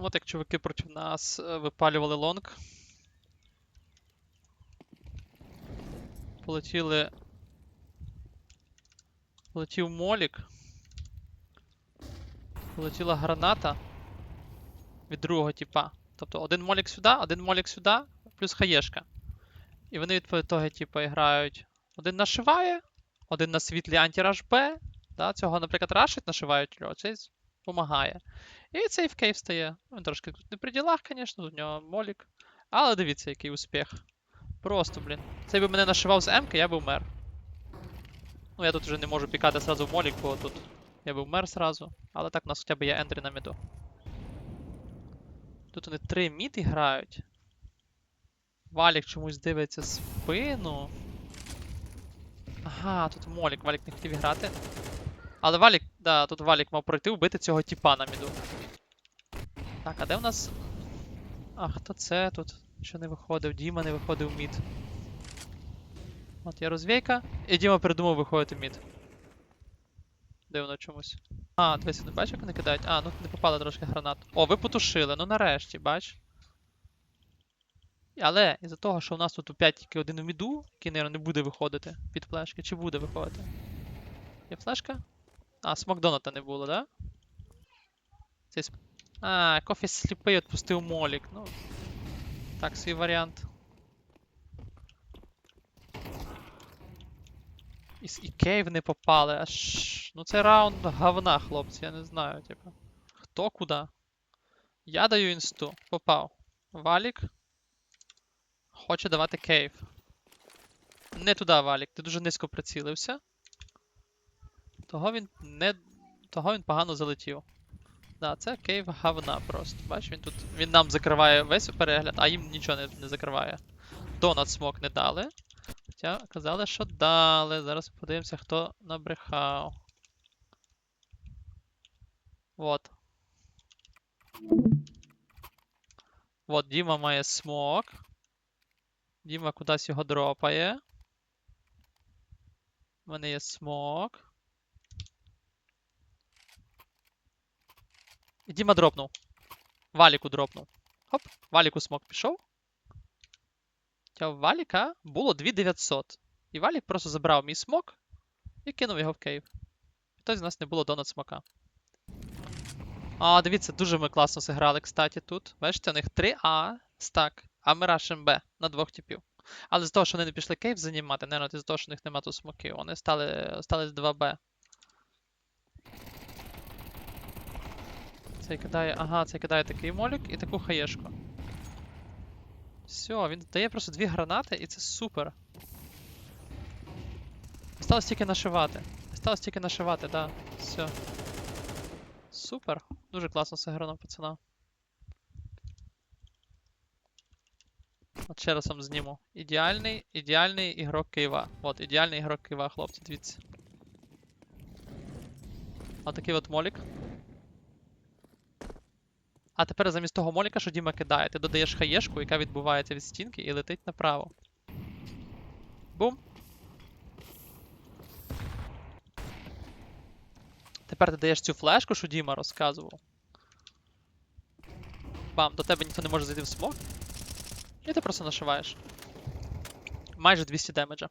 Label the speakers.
Speaker 1: От як чуваки проти нас е, випалювали лонг. Полетіли. Полетів молік. Полетіла граната від другого типа. Тобто один молік сюди, один молік сюди, плюс хаєшка. І вони від того типу грають. Один нашиває, один на світлі антираж Б. Да, цього, наприклад, рашить, нашивають льо, цей допомагає. І цей в кейв стає. Він трошки тут не при ділах, звісно, у нього молік. Але дивіться, який успіх. Просто, блін. Цей би мене нашивав з М-ки, я би вмер. Ну, я тут вже не можу пікати сразу в молік, бо тут я би вмер сразу. Але так у нас хоча б є ендрі на міду. Тут вони три міди грають. Валік чомусь дивиться спину. Ага, тут Молік. Валік не хотів грати. Але Валік, да, тут Валік мав пройти вбити цього тіпа на міду. Так, а де в нас. А, хто це тут? Що не виходив? Діма не виходив в мід. От є розвійка. І Діма придумав виходити в мід. Дивно чомусь. А, дивись, не бачиш, як вони кидають? А, ну не попали трошки гранат. О, ви потушили, ну нарешті, бач. Але із-за того, що у нас тут опять тільки один у міду, який, наверное, не буде виходити під флешки, чи буде виходити? Є флешка? А, смок доната не було, да? Цей сп... А, кофі сліпий відпустив молік. Ну. Так, свій варіант. І, і кейв не попали. Аж. Ну це раунд говна, хлопці, я не знаю, типу. Хто куди? Я даю інсту. Попав. Валік. Хоче давати кейв. Не туди, Валік, ти дуже низько прицілився. Того він не. Того він погано залетів. Да, це кейв говна просто. Бач, він тут. Він нам закриває весь перегляд, а їм нічого не, не закриває. Донат смок не дали. Хоча казали, що дали. Зараз подивимося, хто набрехав. Вот. Вот, Діма має смок. Діма кудись його дропає. У мене є смок. Діма дропнув. Валіку дропнув. Хоп, Валіку смок пішов. В Валіка було 2900. І Валік просто забрав мій смок і кинув його в кейв. І той з нас не було донат смока. А, дивіться, дуже ми класно зіграли, кстати, тут. Бачите, у них 3А стак, а ми рашим Б на двох типів. Але з того, що вони не пішли кейв займати, не з того, що у них нема тут смоків, вони стали, стали 2Б. Цей кидає. Ага, цей кидає такий молік і таку хаєшку. Все, він дає просто дві гранати, і це супер. Осталось тільки нашивати. Осталось тільки нашивати, да. Все. Супер. Дуже класно зіграно, пацана. От ще раз вам зніму. Ідеальний, ідеальний ігрок Києва. От, ідеальний ігрок Києва, хлопці, дивіться. Отакий от молік. А тепер замість того моліка, що Діма кидає, ти додаєш хаєшку, яка відбувається від стінки і летить направо. Бум. Тепер ти даєш цю флешку, що Діма розказував. Бам, до тебе ніхто не може зайти в смок. І ти просто нашиваєш. Майже 200 демеджа.